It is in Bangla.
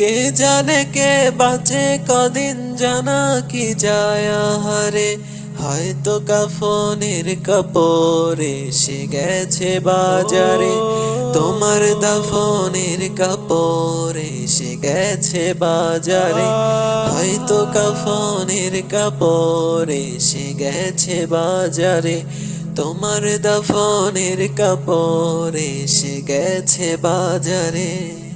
কে জানে কে বাঁচে, কদিন জানা কি যায় আহারে। হয়তো কাফনের কাপড় এসে গেছে বাজারে, তোমার দাফনের কাপড় এসে গেছে বাজারে। হয়তো কাফনের কাপড় এসে গেছে বাজারে, তোমার দাফনের কাপড় এসে গেছে বাজারে।